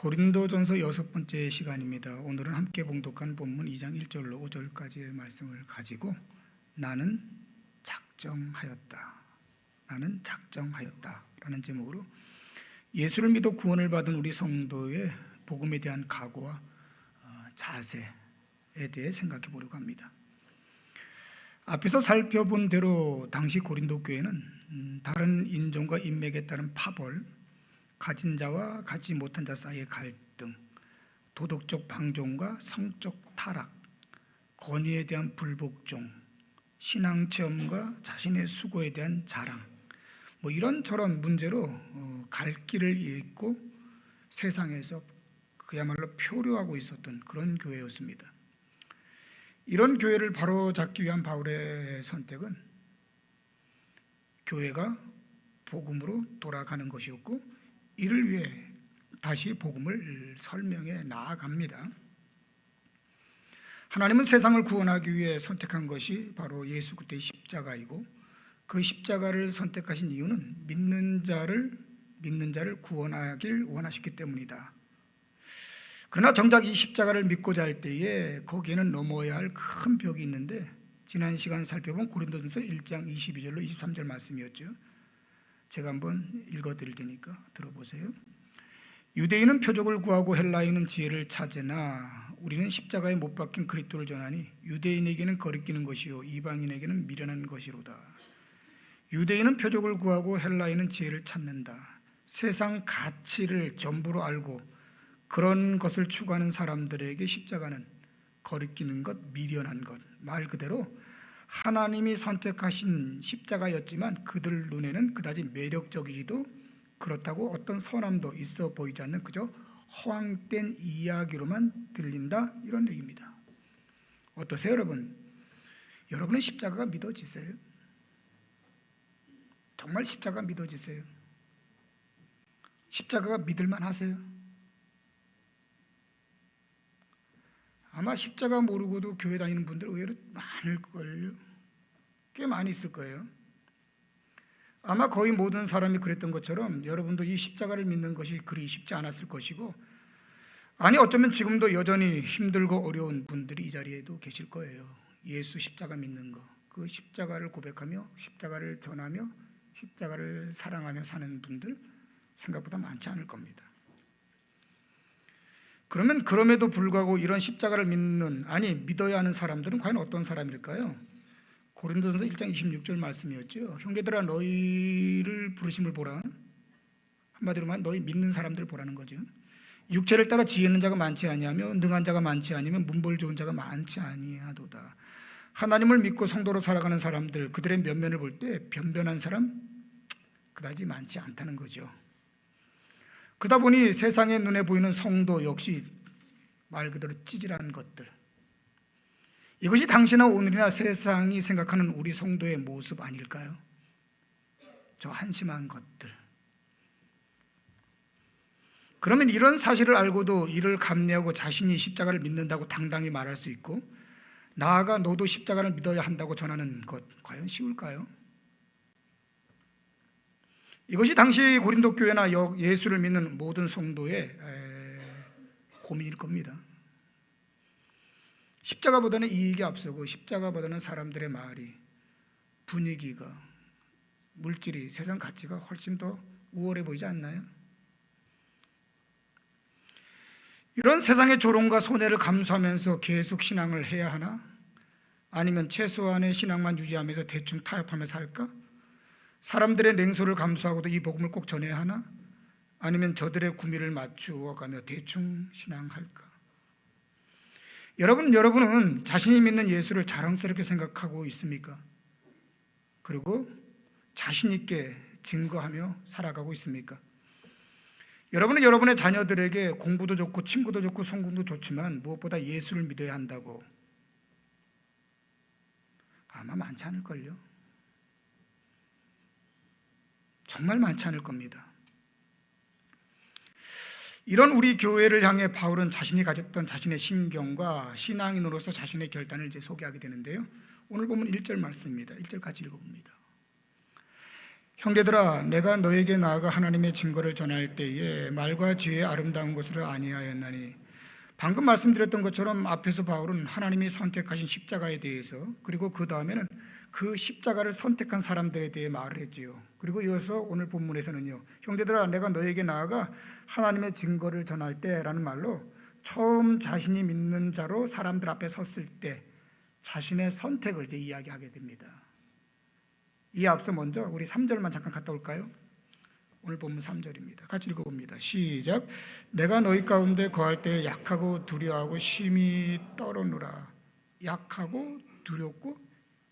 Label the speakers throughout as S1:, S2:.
S1: 고린도전서 여섯 번째 시간입니다. 오늘은 함께 봉독한 본문 2장 1절로 5절까지의 말씀을 가지고 나는 작정하였다. 나는 작정하였다 라는 제목으로 예수를 믿어 구원을 받은 우리 성도의 복음에 대한 각오와 어, 자세에 대해 생각해 보려고 합니다. 앞에서 살펴본 대로 당시 고린도 교회는 음, 다른 인종과 인맥에 따른 파벌, 가진 자와 가지 못한 자 사이의 갈등, 도덕적 방종과 성적 타락, 권위에 대한 불복종, 신앙 체험과 자신의 수고에 대한 자랑, 뭐 이런 저런 문제로 어, 갈 길을 잃고 세상에서 그야말로 표류하고 있었던 그런 교회였습니다. 이런 교회를 바로 잡기 위한 바울의 선택은 교회가 복음으로 돌아가는 것이었고 이를 위해 다시 복음을 설명해 나아갑니다. 하나님은 세상을 구원하기 위해 선택한 것이 바로 예수 그리스도의 십자가이고 그 십자가를 선택하신 이유는 믿는 자를 믿는 자를 구원하길 원하셨기 때문이다. 그러나 정작 이 십자가를 믿고자 할 때에 거기에는 넘어야 할 큰 벽이 있는데 지난 시간 살펴본 고린도전서 1장 22절로 23절 말씀이었죠. 제가 한번 읽어 드릴 테니까 들어보세요. 유대인은 표적을 구하고 헬라인은 지혜를 찾으나 우리는 십자가에 못 박힌 그리스도를 전하니 유대인에게는 거리끼는 것이요 이방인에게는 미련한 것이로다. 유대인은 표적을 구하고 헬라인은 지혜를 찾는다. 세상 가치를 전부로 알고 그런 것을 추구하는 사람들에게 십자가는 거리끼는 것, 미련한 것, 말 그대로 하나님이 선택하신 십자가였지만 그들 눈에는 그다지 매력적이지도 그렇다고 어떤 선함도 있어 보이지 않는 그저 허황된 이야기로만 들린다 이런 얘기입니다. 어떠세요, 여러분? 여러분의 십자가가 믿어지세요? 정말 십자가 믿어지세요? 십자가가 믿을만 하세요? 아마 십자가 모르고도 교회 다니는 분들 의외로 많을걸요. 꽤 많이 있을 거예요. 아마 거의 모든 사람이 그랬던 것처럼 여러분도 이 십자가를 믿는 것이 그리 쉽지 않았을 것이고 아니 어쩌면 지금도 여전히 힘들고 어려운 분들이 이 자리에도 계실 거예요. 예수 십자가 믿는 거. 그 십자가를 고백하며 십자가를 전하며 십자가를 사랑하며 사는 분들 생각보다 많지 않을 겁니다. 그러면 그럼에도 불구하고 이런 십자가를 믿는 아니 믿어야 하는 사람들은 과연 어떤 사람일까요? 고린도전서 1장 26절 말씀이었죠. 형제들아 너희를 부르심을 보라. 한마디로 말 너희 믿는 사람들 보라는 거죠. 육체를 따라 지혜 있는 자가 많지 아니하며 능한 자가 많지 아니면 문벌 좋은 자가 많지 아니하도다. 하나님을 믿고 성도로 살아가는 사람들 그들의 면면을 볼 때 변변한 사람 그다지 많지 않다는 거죠. 그러다 보니 세상의 눈에 보이는 성도 역시 말 그대로 찌질한 것들. 이것이 당시나 오늘이나 세상이 생각하는 우리 성도의 모습 아닐까요? 저 한심한 것들. 그러면 이런 사실을 알고도 이를 감내하고 자신이 십자가를 믿는다고 당당히 말할 수 있고 나아가 너도 십자가를 믿어야 한다고 전하는 것 과연 쉬울까요? 이것이 당시 고린도 교회나 예수를 믿는 모든 성도의 고민일 겁니다. 십자가보다는 이익이 앞서고 십자가보다는 사람들의 말이 분위기가 물질이 세상 가치가 훨씬 더 우월해 보이지 않나요? 이런 세상의 조롱과 손해를 감수하면서 계속 신앙을 해야 하나? 아니면 최소한의 신앙만 유지하면서 대충 타협하며 살까? 사람들의 냉소를 감수하고도 이 복음을 꼭 전해야 하나? 아니면 저들의 구미를 맞추어 가며 대충 신앙할까? 여러분, 여러분은 자신이 믿는 예수를 자랑스럽게 생각하고 있습니까? 그리고 자신있게 증거하며 살아가고 있습니까? 여러분은 여러분의 자녀들에게 공부도 좋고 친구도 좋고 성공도 좋지만 무엇보다 예수를 믿어야 한다고 아마 많지 않을걸요. 정말 많지 않을 겁니다. 이런 우리 교회를 향해 바울은 자신이 가졌던 자신의 신경과 신앙인으로서 자신의 결단을 이제 소개하게 되는데요. 오늘 보면 1절 말씀입니다. 1절 같이 읽어봅니다. 형제들아 내가 너에게 나아가 하나님의 증거를 전할 때에 말과 지혜의 아름다운 것을 아니하였나니 방금 말씀드렸던 것처럼 앞에서 바울은 하나님이 선택하신 십자가에 대해서 그리고 그 다음에는 그 십자가를 선택한 사람들에 대해 말을 했지요. 그리고 이어서 오늘 본문에서는요. 형제들아 내가 너에게 나아가 하나님의 증거를 전할 때라는 말로 처음 자신이 믿는 자로 사람들 앞에 섰을 때 자신의 선택을 이제 이야기하게 됩니다. 이 앞서 먼저 우리 3절만 잠깐 갔다 올까요? 오늘 본문 3절입니다. 같이 읽어봅니다. 시작. 내가 너희 가운데 거할 때 약하고 두려워하고 심히 떨어노라. 약하고 두렵고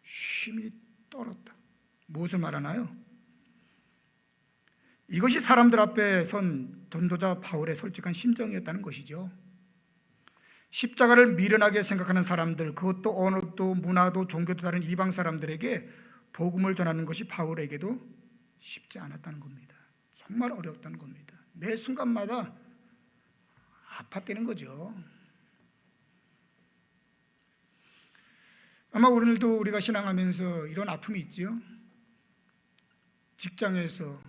S1: 심히 떨었다. 무엇을 말하나요? 이것이 사람들 앞에 선 전도자 바울의 솔직한 심정이었다는 것이죠. 십자가를 미련하게 생각하는 사람들, 그것도 언어도 문화도 종교도 다른 이방 사람들에게 복음을 전하는 것이 바울에게도 쉽지 않았다는 겁니다. 정말 어려웠다는 겁니다. 매 순간마다 아팠다는 거죠. 아마 오늘도 우리가 신앙하면서 이런 아픔이 있지요. 직장에서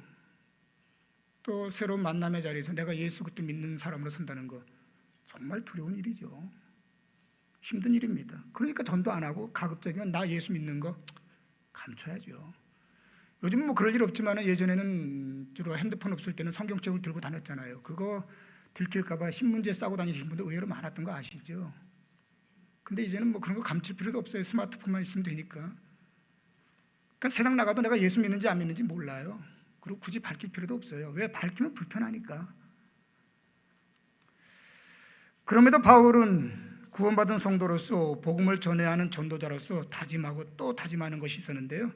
S1: 또 새로운 만남의 자리에서 내가 예수 그리스도 믿는 사람으로 선다는 거 정말 두려운 일이죠. 힘든 일입니다. 그러니까 전도 안 하고 가급적이면 나 예수 믿는 거 감춰야죠. 요즘 뭐 그럴 일 없지만 예전에는 주로 핸드폰 없을 때는 성경책을 들고 다녔잖아요. 그거 들킬까봐 신문지에 싸고 다니시는 분들 의외로 많았던 거 아시죠? 근데 이제는 뭐 그런 거 감출 필요도 없어요. 스마트폰만 있으면 되니까. 그러니까 세상 나가도 내가 예수 믿는지 안 믿는지 몰라요. 그리고 굳이 밝힐 필요도 없어요. 왜 밝히면 불편하니까. 그럼에도 바울은 구원받은 성도로서 복음을 전해야 하는 전도자로서 다짐하고 또 다짐하는 것이 있었는데요.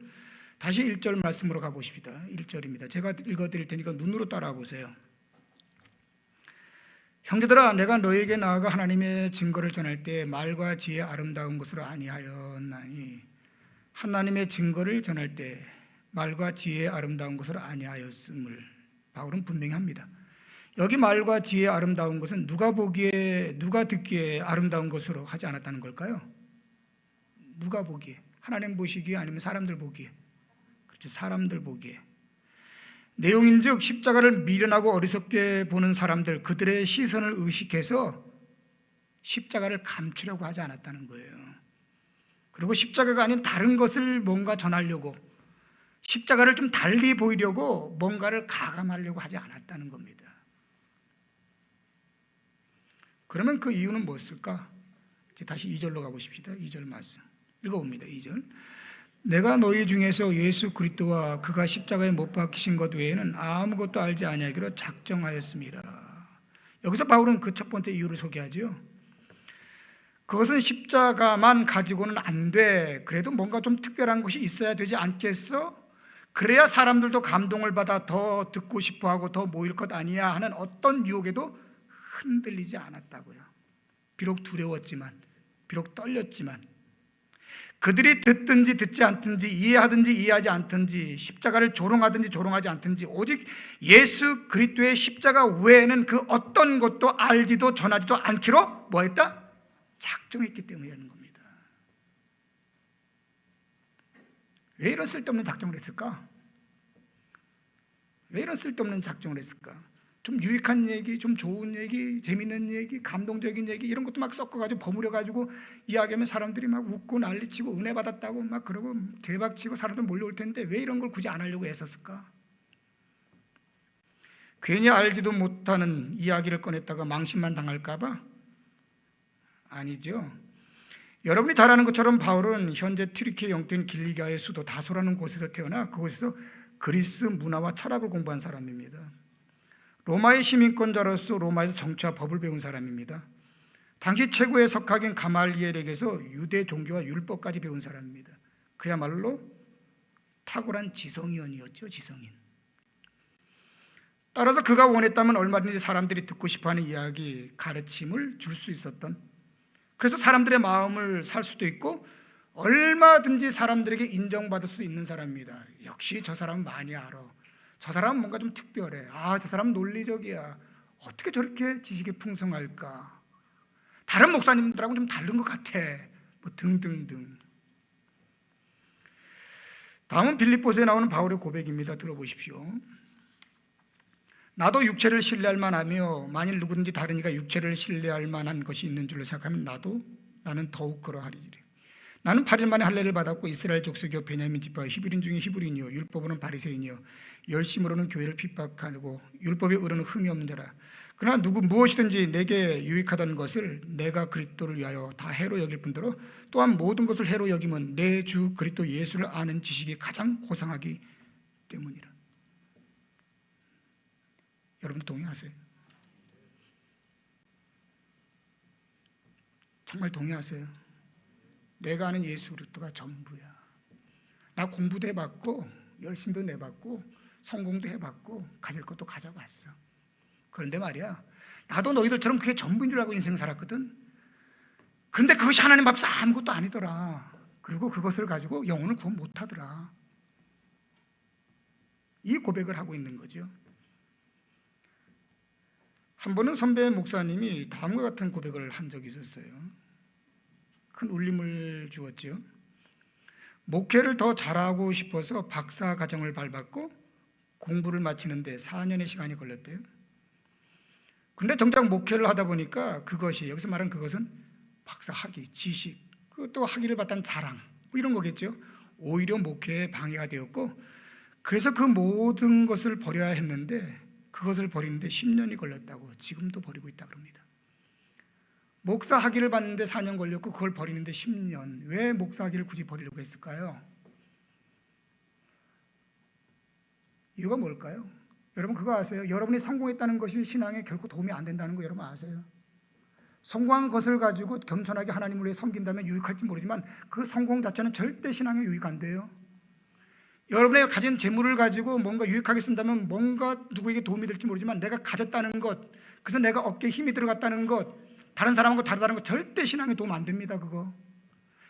S1: 다시 1절 말씀으로 가보십니다. 1절입니다. 제가 읽어드릴 테니까 눈으로 따라와 보세요. 형제들아 내가 너에게 나아가 하나님의 증거를 전할 때 말과 지혜 아름다운 것으로 아니하였나니 하나님의 증거를 전할 때 말과 지혜 아름다운 것으로 아니하였음을 바울은 분명히 합니다. 여기 말과 지혜 아름다운 것은 누가 보기에 누가 듣기에 아름다운 것으로 하지 않았다는 걸까요? 누가 보기에 하나님 보시기에 아니면 사람들 보기에 그렇죠 사람들 보기에 내용인즉 십자가를 미련하고 어리석게 보는 사람들 그들의 시선을 의식해서 십자가를 감추려고 하지 않았다는 거예요. 그리고 십자가가 아닌 다른 것을 뭔가 전하려고 십자가를 좀 달리 보이려고 뭔가를 가감하려고 하지 않았다는 겁니다. 그러면 그 이유는 무엇일까? 다시 2절로 가보십시다. 2절 말씀. 읽어봅니다. 2절. 내가 너희 중에서 예수 그리스도와 그가 십자가에 못 박히신 것 외에는 아무것도 알지 아니하기로 작정하였습니다. 여기서 바울은 그 첫 번째 이유를 소개하죠. 그것은 십자가만 가지고는 안 돼. 그래도 뭔가 좀 특별한 것이 있어야 되지 않겠어? 그래야 사람들도 감동을 받아 더 듣고 싶어 하고 더 모일 것 아니야 하는 어떤 유혹에도 흔들리지 않았다고요. 비록 두려웠지만, 비록 떨렸지만, 그들이 듣든지 듣지 않든지 이해하든지 이해하지 않든지 십자가를 조롱하든지 조롱하지 않든지 오직 예수 그리스도의 십자가 외에는 그 어떤 것도 알지도 전하지도 않기로 뭐했다? 작정했기 때문이라는 겁니다. 왜 이런 쓸데없는 작정을 했을까? 왜 이런 쓸데없는 작정을 했을까? 좀 유익한 얘기, 좀 좋은 얘기, 재밌는 얘기, 감동적인 얘기 이런 것도 막 섞어가지고 버무려가지고 이야기하면 사람들이 막 웃고 난리치고 은혜 받았다고 막 그러고 대박치고 사람들 몰려올 텐데 왜 이런 걸 굳이 안 하려고 애썼을까? 괜히 알지도 못하는 이야기를 꺼냈다가 망신만 당할까봐 아니죠. 여러분이 잘 아는 것처럼 바울은 현재 튀르키예 영토인 길리가의 수도 다소라는 곳에서 태어나 그곳에서 그리스 문화와 철학을 공부한 사람입니다. 로마의 시민권자로서 로마에서 정치와 법을 배운 사람입니다. 당시 최고의 석학인 가말리엘에게서 유대 종교와 율법까지 배운 사람입니다. 그야말로 탁월한 지성인이었죠, 지성인. 따라서 그가 원했다면 얼마든지 사람들이 듣고 싶어하는 이야기, 가르침을 줄 수 있었던. 그래서 사람들의 마음을 살 수도 있고 얼마든지 사람들에게 인정받을 수 있는 사람입니다. 역시 저 사람은 많이 알아. 저 사람은 뭔가 좀 특별해. 아, 저 사람은 논리적이야. 어떻게 저렇게 지식이 풍성할까? 다른 목사님들하고 좀 다른 것 같아. 뭐 등등등. 다음은 빌립보서에 나오는 바울의 고백입니다. 들어보십시오. 나도 육체를 신뢰할 만하며 만일 누구든지 다른 이가 육체를 신뢰할 만한 것이 있는 줄로 생각하면 나도 나는 더욱 그러하리니 나는 8일 만에 할례를 받았고 이스라엘 족속이요 베냐민 집파 히브리인 중에 히브리인이요 율법으로는 바리새인이요 열심으로는 교회를 핍박하고 율법에 의로는 흠이 없는 자라 그러나 누구 무엇이든지 내게 유익하던 것을 내가 그리스도를 위하여 다 해로 여길 뿐더러 또한 모든 것을 해로 여기면 내주 그리스도 예수를 아는 지식이 가장 고상하기 때문이라 여러분도 동의하세요? 정말 동의하세요? 내가 아는 예수 그리스도가 전부야. 나 공부도 해봤고 열심도 내봤고 성공도 해봤고 가질 것도 가져봤어. 그런데 말이야, 나도 너희들처럼 그게 전부인 줄 알고 인생 살았거든. 그런데 그것이 하나님 앞에서 아무것도 아니더라. 그리고 그것을 가지고 영혼을 구원 못하더라. 이 고백을 하고 있는 거죠. 한 번은 선배 목사님이 다음과 같은 고백을 한 적이 있었어요. 큰 울림을 주었지요. 목회를 더 잘하고 싶어서 박사 과정을 밟았고 공부를 마치는데 4년의 시간이 걸렸대요. 근데 정작 목회를 하다 보니까 그것이 여기서 말하는 그것은 박사 학위, 지식, 그또 학위를 받던 자랑 뭐 이런 거겠죠. 오히려 목회에 방해가 되었고 그래서 그 모든 것을 버려야 했는데 그것을 버리는데 10년이 걸렸다고 지금도 버리고 있다 그럽니다. 목사 학위를 받는데 4년 걸렸고 그걸 버리는데 10년. 왜 목사 학위를 굳이 버리려고 했을까요? 이유가 뭘까요? 여러분 그거 아세요? 여러분이 성공했다는 것이 신앙에 결코 도움이 안 된다는 거 여러분 아세요? 성공한 것을 가지고 겸손하게 하나님을 위해 섬긴다면 유익할지 모르지만 그 성공 자체는 절대 신앙에 유익 안 돼요. 여러분의 가진 재물을 가지고 뭔가 유익하게 쓴다면 뭔가 누구에게 도움이 될지 모르지만 내가 가졌다는 것, 그래서 내가 어깨에 힘이 들어갔다는 것, 다른 사람하고 다르다는 거 절대 신앙에 도움 안 됩니다. 그거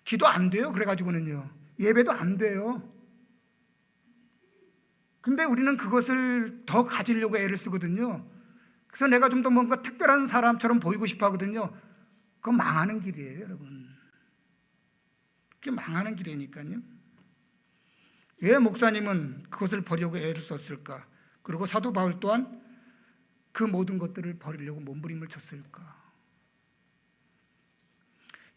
S1: 기도 안 돼요. 그래가지고는요 예배도 안 돼요. 근데 우리는 그것을 더 가지려고 애를 쓰거든요. 그래서 내가 좀 더 뭔가 특별한 사람처럼 보이고 싶어 하거든요. 그건 망하는 길이에요, 여러분. 그게 망하는 길이니까요. 왜 목사님은 그것을 버리려고 애를 썼을까? 그리고 사도 바울 또한 그 모든 것들을 버리려고 몸부림을 쳤을까?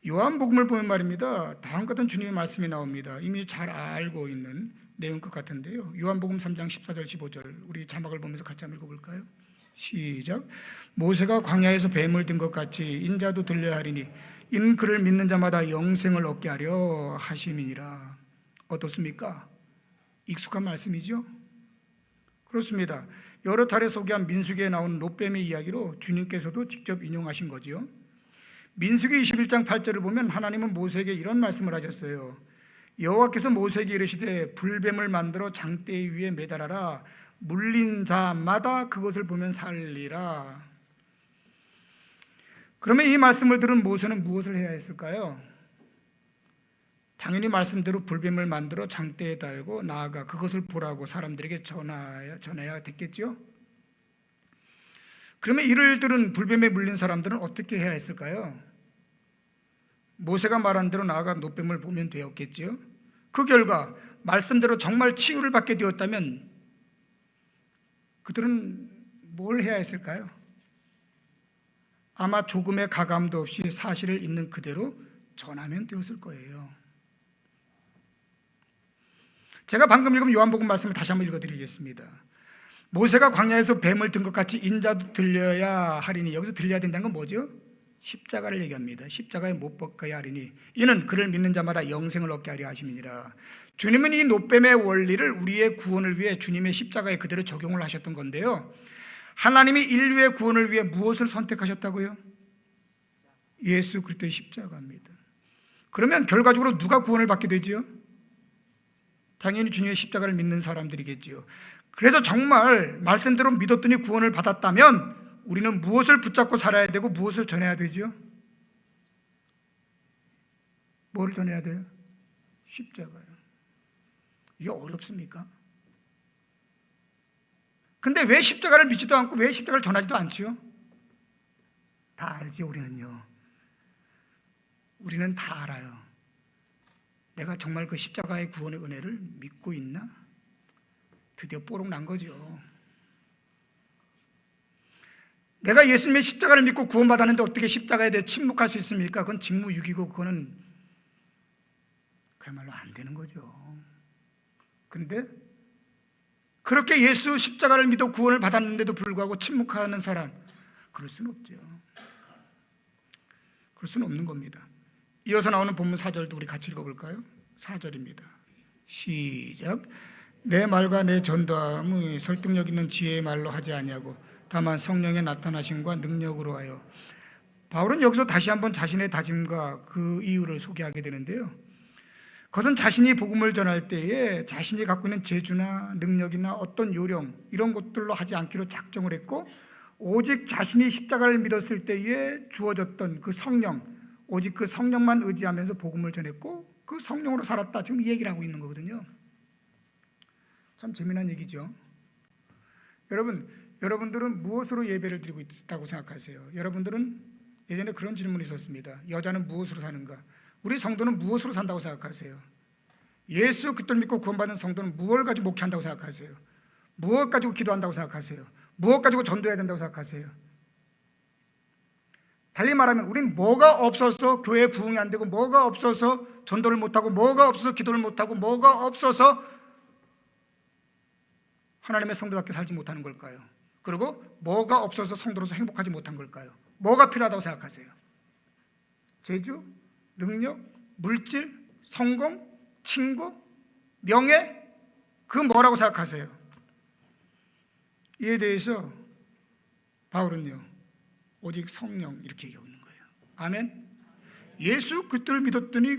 S1: 요한복음을 보면 말입니다. 다음 같은 주님의 말씀이 나옵니다. 이미 잘 알고 있는 내용 것 같은데요. 요한복음 3장 14절 15절 우리 자막을 보면서 같이 한번 읽어볼까요? 시작. 모세가 광야에서 뱀을 든 것 같이 인자도 들려야 하리니 이는 그를 믿는 자마다 영생을 얻게 하려 하심이니라. 어떻습니까? 익숙한 말씀이죠? 그렇습니다. 여러 차례 소개한 민수기에 나온 롯뱀의 이야기로 주님께서도 직접 인용하신 거지요. 민수기 21장 8절을 보면 하나님은 모세에게 이런 말씀을 하셨어요. 여호와께서 모세에게 이르시되 불뱀을 만들어 장대 위에 매달아라 물린 자마다 그것을 보면 살리라. 그러면 이 말씀을 들은 모세는 무엇을 해야 했을까요? 당연히 말씀대로 불뱀을 만들어 장대에 달고 나아가 그것을 보라고 사람들에게 전해야, 전해야 됐겠죠? 그러면 이를 들은 불뱀에 물린 사람들은 어떻게 해야 했을까요? 모세가 말한 대로 나아가 노뱀을 보면 되었겠지요. 그 결과 말씀대로 정말 치유를 받게 되었다면 그들은 뭘 해야 했을까요? 아마 조금의 가감도 없이 사실을 있는 그대로 전하면 되었을 거예요. 제가 방금 읽은 요한복음 말씀을 다시 한번 읽어드리겠습니다. 모세가 광야에서 뱀을 든 것 같이 인자도 들려야 하리니 여기서 들려야 된다는 건 뭐죠? 십자가를 얘기합니다. 십자가에 못 박아야 하리니 이는 그를 믿는 자마다 영생을 얻게 하려 하심이니라. 주님은 이 노뱀의 원리를 우리의 구원을 위해 주님의 십자가에 그대로 적용을 하셨던 건데요. 하나님이 인류의 구원을 위해 무엇을 선택하셨다고요? 예수 그리스도의 십자가입니다. 그러면 결과적으로 누가 구원을 받게 되지요? 당연히 주님의 십자가를 믿는 사람들이겠지요. 그래서 정말 말씀대로 믿었더니 구원을 받았다면 우리는 무엇을 붙잡고 살아야 되고 무엇을 전해야 되죠? 뭘 전해야 돼요? 십자가요. 이게 어렵습니까? 근데 왜 십자가를 믿지도 않고 왜 십자가를 전하지도 않지요? 다 알지 우리는요. 우리는 다 알아요. 내가 정말 그 십자가의 구원의 은혜를 믿고 있나? 드디어 뽀록 난 거죠. 내가 예수님의 십자가를 믿고 구원받았는데 어떻게 십자가에 대해 침묵할 수 있습니까? 그건 직무유기고 그거는 그야말로 안 되는 거죠. 근데 그렇게 예수 십자가를 믿어 구원을 받았는데도 불구하고 침묵하는 사람 그럴 수는 없죠. 그럴 수는 없는 겁니다. 이어서 나오는 본문 4절도 우리 같이 읽어볼까요? 4절입니다. 시작. 내 말과 내 전도함이 설득력 있는 지혜의 말로 하지 아니하고 다만 성령의 나타나심과 능력으로 하여 바울은 여기서 다시 한번 자신의 다짐과 그 이유를 소개하게 되는데요. 그것은 자신이 복음을 전할 때에 자신이 갖고 있는 재주나 능력이나 어떤 요령 이런 것들로 하지 않기로 작정을 했고 오직 자신이 십자가를 믿었을 때에 주어졌던 그 성령 오직 그 성령만 의지하면서 복음을 전했고 그 성령으로 살았다 지금 이 얘기를 하고 있는 거거든요. 참 재미난 얘기죠. 여러분, 여러분들은 무엇으로 예배를 드리고 있다고 생각하세요? 여러분들은 예전에 그런 질문이 있었습니다. 여자는 무엇으로 사는가? 우리 성도는 무엇으로 산다고 생각하세요? 예수 그리스도를 믿고 구원받은 성도는 무엇을 가지고 목회한다고 생각하세요? 무엇 가지고 기도한다고 생각하세요? 무엇 가지고 전도해야 된다고 생각하세요? 달리 말하면 우린 뭐가 없어서 교회 부흥이 안 되고 뭐가 없어서 전도를 못하고 뭐가 없어서 기도를 못하고 뭐가 없어서 하나님의 성도답게 살지 못하는 걸까요? 그리고 뭐가 없어서 성도로서 행복하지 못한 걸까요? 뭐가 필요하다고 생각하세요? 재주, 능력, 물질, 성공, 친구, 명예 그 뭐라고 생각하세요? 이에 대해서 바울은요 오직 성령 이렇게 얘기하고 있는 거예요. 아멘. 예수 그리스도를 믿었더니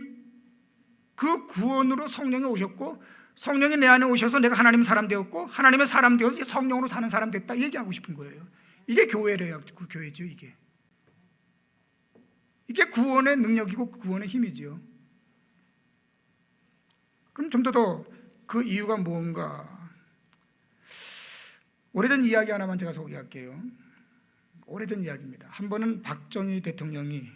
S1: 그 구원으로 성령이 오셨고 성령이 내 안에 오셔서 내가 하나님 사람 되었고 하나님의 사람 되어서 성령으로 사는 사람 됐다 얘기하고 싶은 거예요. 이게 교회래요. 그 교회죠 이게. 이게 구원의 능력이고 구원의 힘이지요. 그럼 좀더그 이유가 무언가? 오래전 이야기 하나만 제가 소개할게요. 오래전 이야기입니다. 한 번은 박정희 대통령이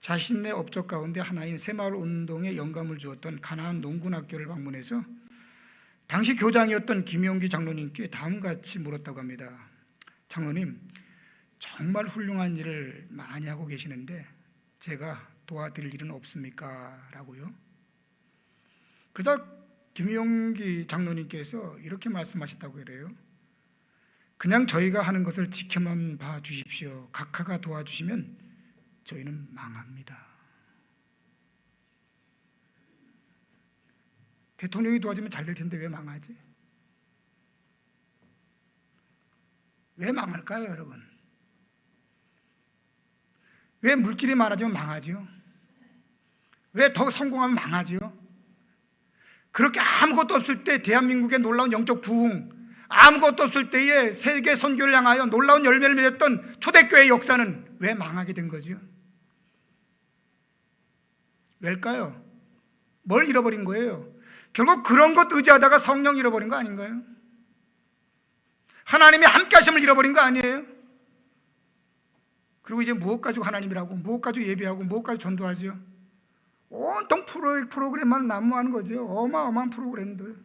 S1: 자신의 업적 가운데 하나인 새마을 운동에 영감을 주었던 가나안 농군 학교를 방문해서 당시 교장이었던 김용기 장로님께 다음같이 물었다고 합니다. 장로님, 정말 훌륭한 일을 많이 하고 계시는데 제가 도와드릴 일은 없습니까? 라고요. 그래서 김용기 장로님께서 이렇게 말씀하셨다고 그래요. 그냥 저희가 하는 것을 지켜만 봐 주십시오. 각하가 도와주시면 저희는 망합니다. 대통령이 도와주면 잘 될 텐데 왜 망하지? 왜 망할까요, 여러분? 왜 물질이 많아지면 망하지요? 왜 더 성공하면 망하지요? 그렇게 아무것도 없을 때 대한민국의 놀라운 영적 부흥, 아무것도 없을 때에 세계 선교를 향하여 놀라운 열매를 맺었던 초대교회 역사는 왜 망하게 된 거지요? 왜일까요? 뭘 잃어버린 거예요? 결국 그런 것 의지하다가 성령 잃어버린 거 아닌가요? 하나님의 함께 하심을 잃어버린 거 아니에요? 그리고 이제 무엇 가지고 하나님이라고, 무엇 가지고 예배하고, 무엇 가지고 전도하지요? 온통 프로, 프로그램만 난무하는 거죠. 어마어마한 프로그램들.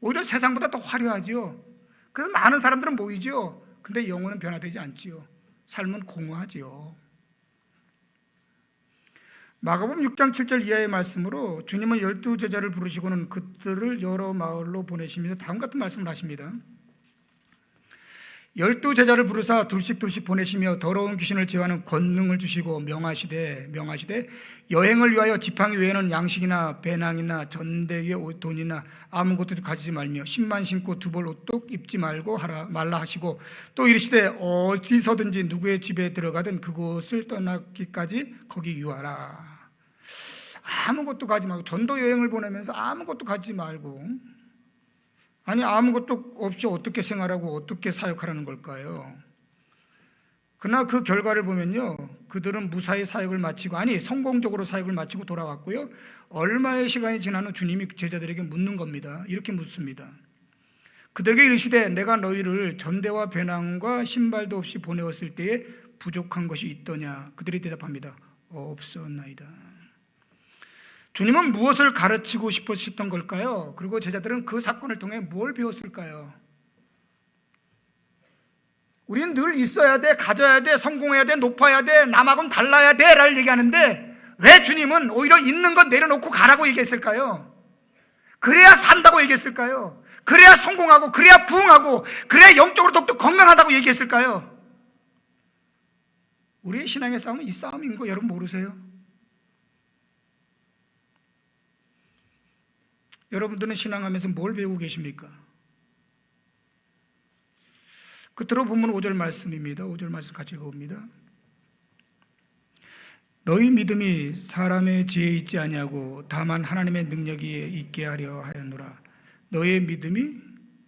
S1: 오히려 세상보다 더 화려하지요. 그래서 많은 사람들은 모이죠. 근데 영혼은 변화되지 않지요. 삶은 공허하지요. 마가복음 6장 7절 이하의 말씀으로 주님은 열두 제자를 부르시고는 그들을 여러 마을로 보내시면서 다음 같은 말씀을 하십니다. 열두 제자를 부르사 둘씩 둘씩 보내시며 더러운 귀신을 제어하는 권능을 주시고 명하시되 명하시되 여행을 위하여 지팡이 외에는 양식이나 배낭이나 전대의 옷, 돈이나 아무것도 가지지 말며 신만 신고 두 벌 옷도 입지 말고 하라 말라 하시고 또 이르시되 어디서든지 누구의 집에 들어가든 그곳을 떠나기까지 거기 유하라. 아무것도 가지 말고 전도 여행을 보내면서 아무것도 가지 말고 아니 아무것도 없이 어떻게 생활하고 어떻게 사역하라는 걸까요? 그러나 그 결과를 보면요. 그들은 무사히 사역을 마치고 아니 성공적으로 사역을 마치고 돌아왔고요. 얼마의 시간이 지난 후 주님이 제자들에게 묻는 겁니다. 이렇게 묻습니다. 그들에게 이르시되 내가 너희를 전대와 배낭과 신발도 없이 보내었을 때에 부족한 것이 있더냐? 그들이 대답합니다. 없었나이다. 주님은 무엇을 가르치고 싶으셨던 걸까요? 그리고 제자들은 그 사건을 통해 뭘 배웠을까요? 우리는 늘 있어야 돼, 가져야 돼, 성공해야 돼, 높아야 돼, 남하고는 달라야 돼, 라를 얘기하는데 왜 주님은 오히려 있는 것 내려놓고 가라고 얘기했을까요? 그래야 산다고 얘기했을까요? 그래야 성공하고, 그래야 부흥하고, 그래야 영적으로 더욱더 건강하다고 얘기했을까요? 우리의 신앙의 싸움은 이 싸움인 거 여러분 모르세요? 여러분들은 신앙하면서 뭘 배우고 계십니까? 끝으로 보면 5절 말씀입니다. 5절 말씀 같이 읽어봅니다. 너희 믿음이 사람의 지혜에 있지 아니하고 다만 하나님의 능력이 있게 하려 하였노라. 너의 믿음이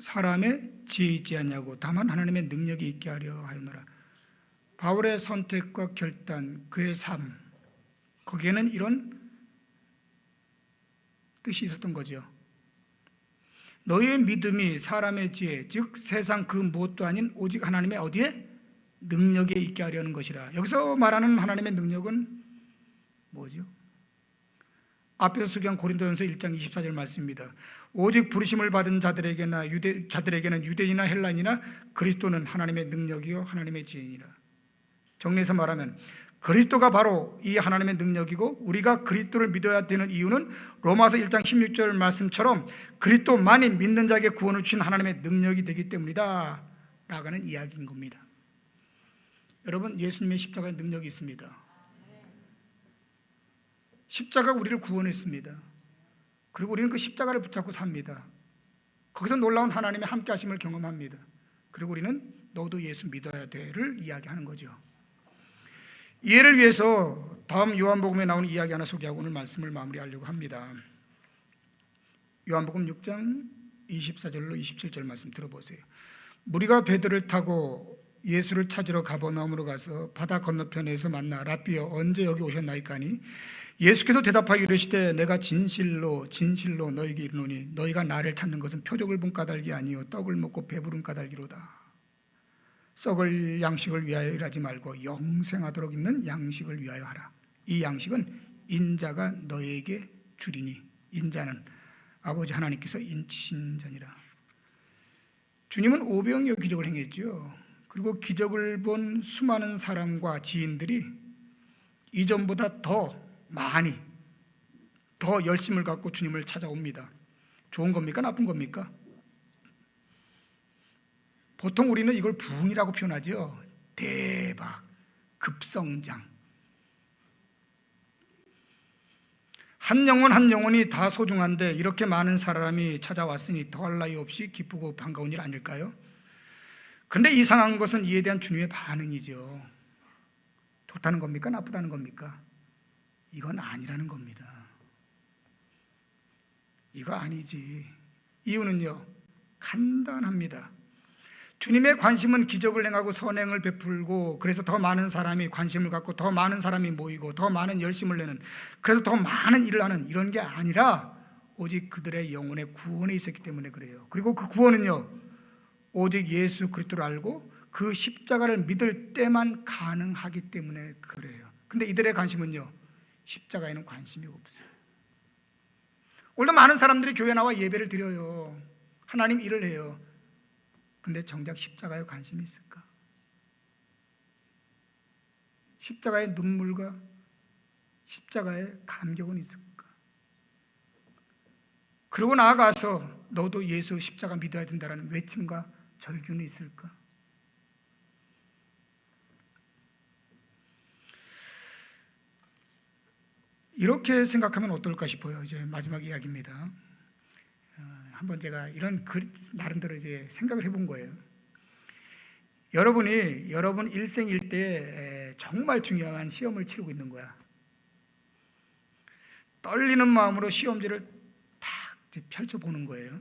S1: 사람의 지혜에 있지 아니하고 다만 하나님의 능력이 있게 하려 하였노라. 바울의 선택과 결단, 그의 삶, 거기에는 이런 뜻이 있었던 거죠. 너희의 믿음이 사람의 지혜, 즉 세상 그 무엇도 아닌 오직 하나님의 어디에 능력에 있게 하려는 것이라. 여기서 말하는 하나님의 능력은 뭐죠? 앞에서 소개한 고린도전서 1장 24절 말씀입니다. 오직 부르심을 받은 자들에게나 유대 자들에게는 유대인이나 헬라인이나 그리스도는 하나님의 능력이요 하나님의 지혜니라. 정리해서 말하면 그리스도가 바로 이 하나님의 능력이고 우리가 그리스도를 믿어야 되는 이유는 로마서 1장 16절 말씀처럼 그리스도만이 믿는 자에게 구원을 주신 하나님의 능력이 되기 때문이다. 라가는 이야기인 겁니다. 여러분 예수님의 십자가의 능력이 있습니다. 십자가 우리를 구원했습니다. 그리고 우리는 그 십자가를 붙잡고 삽니다. 거기서 놀라운 하나님의 함께 하심을 경험합니다. 그리고 우리는 너도 예수 믿어야 돼를 이야기하는 거죠. 이해를 위해서 다음 요한복음에 나오는 이야기 하나 소개하고 오늘 말씀을 마무리하려고 합니다. 요한복음 6장 24절로 27절 말씀 들어보세요. 무리가 배들을 타고 예수를 찾으러 가버나움으로 가서 바다 건너편에서 만나 라비어 언제 여기 오셨나이까니 예수께서 대답하기 이르시되 내가 진실로 진실로 너에게 이르노니 너희가 나를 찾는 것은 표적을 본 까닭이 아니요 떡을 먹고 배부른 까닭이로다. 썩을 양식을 위하여 일하지 말고 영생하도록 있는 양식을 위하여 하라. 이 양식은 인자가 너에게 주리니 인자는 아버지 하나님께서 인치신 자니라. 주님은 오병이어 기적을 행했죠. 그리고 기적을 본 수많은 사람과 지인들이 이전보다 더 많이 더 열심을 갖고 주님을 찾아옵니다. 좋은 겁니까? 나쁜 겁니까? 보통 우리는 이걸 부흥이라고 표현하죠. 대박, 급성장. 한 영혼 한 영혼이 다 소중한데 이렇게 많은 사람이 찾아왔으니 더할 나위 없이 기쁘고 반가운 일 아닐까요? 근데 이상한 것은 이에 대한 주님의 반응이죠. 좋다는 겁니까? 나쁘다는 겁니까? 이건 아니라는 겁니다. 이거 아니지. 이유는요, 간단합니다. 주님의 관심은 기적을 행하고 선행을 베풀고 그래서 더 많은 사람이 관심을 갖고 더 많은 사람이 모이고 더 많은 열심을 내는 그래서 더 많은 일을 하는 이런 게 아니라 오직 그들의 영혼의 구원에 있었기 때문에 그래요. 그리고 그 구원은요. 오직 예수 그리스도를 알고 그 십자가를 믿을 때만 가능하기 때문에 그래요. 근데 이들의 관심은요. 십자가에는 관심이 없어요. 오늘도 많은 사람들이 교회 나와 예배를 드려요. 하나님 일을 해요. 근데 정작 십자가에 관심이 있을까? 십자가의 눈물과 십자가의 감격은 있을까? 그리고 나아가서 너도 예수 십자가 믿어야 된다는 외침과 절규는 있을까? 이렇게 생각하면 어떨까 싶어요. 이제 마지막 이야기입니다. 어, 한번 제가 이런 글, 나름대로 이제 생각을 해본 거예요. 여러분이 여러분 일생일 때 정말 중요한 시험을 치르고 있는 거야. 떨리는 마음으로 시험지를 탁 펼쳐 보는 거예요.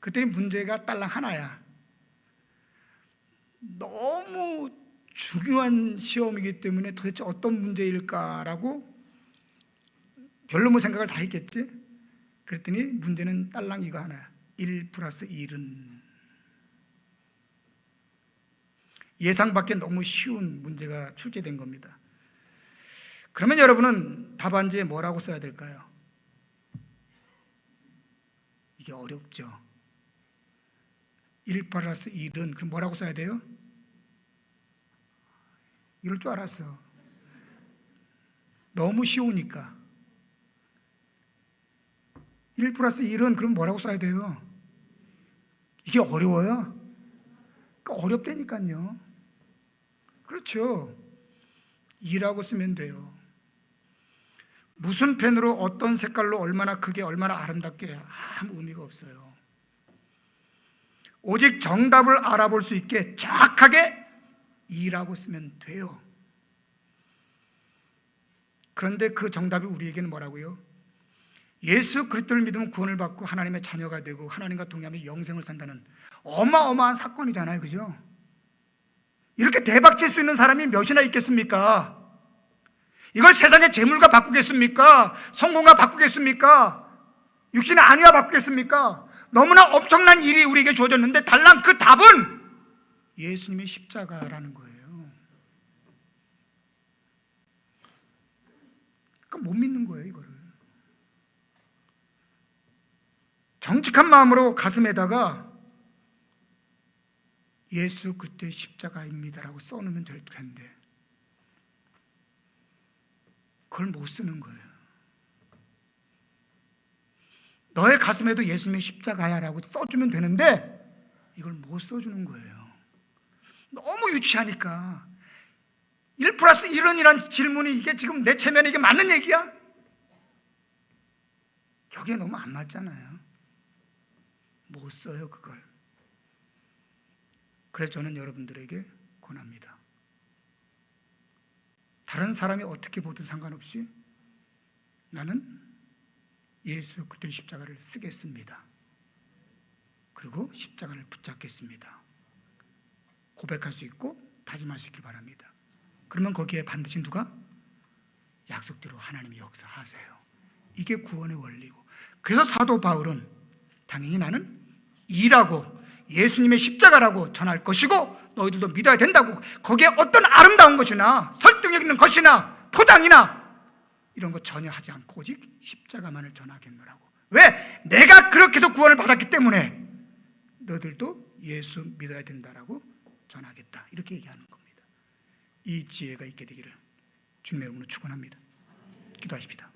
S1: 그랬더니 문제가 딸랑 하나야. 너무 중요한 시험이기 때문에 도대체 어떤 문제일까라고 별로 뭐 생각을 다 했겠지. 그랬더니 문제는 딸랑 이거 하나야. 1 플러스 1은 예상 밖에 너무 쉬운 문제가 출제된 겁니다. 그러면 여러분은 답안지에 뭐라고 써야 될까요? 이게 어렵죠. 1 플러스 1은 그럼 뭐라고 써야 돼요? 이럴 줄 알았어. 너무 쉬우니까. 1 플러스 1은 그럼 뭐라고 써야 돼요? 이게 어려워요? 그러니까 어렵다니까요. 그렇죠. 2라고 쓰면 돼요. 무슨 펜으로 어떤 색깔로 얼마나 크게 얼마나 아름답게 아무 의미가 없어요. 오직 정답을 알아볼 수 있게 정확하게 2라고 쓰면 돼요. 그런데 그 정답이 우리에게는 뭐라고요? 예수 그리스도를 믿으면 구원을 받고 하나님의 자녀가 되고 하나님과 동행하며 영생을 산다는 어마어마한 사건이잖아요. 그죠? 이렇게 대박 칠 수 있는 사람이 몇이나 있겠습니까? 이걸 세상의 재물과 바꾸겠습니까? 성공과 바꾸겠습니까? 육신의 안위와 바꾸겠습니까? 너무나 엄청난 일이 우리에게 주어졌는데 달랑 그 답은 예수님의 십자가라는 거예요. 그러니까 못 믿는 거예요, 이거를. 정직한 마음으로 가슴에다가 예수 그때 십자가입니다라고 써놓으면 될 텐데 그걸 못 쓰는 거예요. 너의 가슴에도 예수님의 십자가야라고 써주면 되는데 이걸 못 써주는 거예요. 너무 유치하니까 1 플러스 1은이란 질문이 이게 지금 내 체면에 이게 맞는 얘기야? 저게 너무 안 맞잖아요. 못 써요 그걸. 그래서 저는 여러분들에게 권합니다. 다른 사람이 어떻게 보든 상관없이 나는 예수 그리스도의 십자가를 쓰겠습니다. 그리고 십자가를 붙잡겠습니다. 고백할 수 있고 다짐할 수 있길 바랍니다. 그러면 거기에 반드시 누가 약속대로 하나님이 역사하세요. 이게 구원의 원리고. 그래서 사도 바울은 당연히 나는 이라고 예수님의 십자가라고 전할 것이고 너희들도 믿어야 된다고. 거기에 어떤 아름다운 것이나 설득력 있는 것이나 포장이나 이런 거 전혀 하지 않고 오직 십자가만을 전하겠노라고. 왜? 내가 그렇게 해서 구원을 받았기 때문에 너희들도 예수 믿어야 된다라고 전하겠다. 이렇게 얘기하는 겁니다. 이 지혜가 있게 되기를 주님의 이름으로 축원합니다. 기도하십시다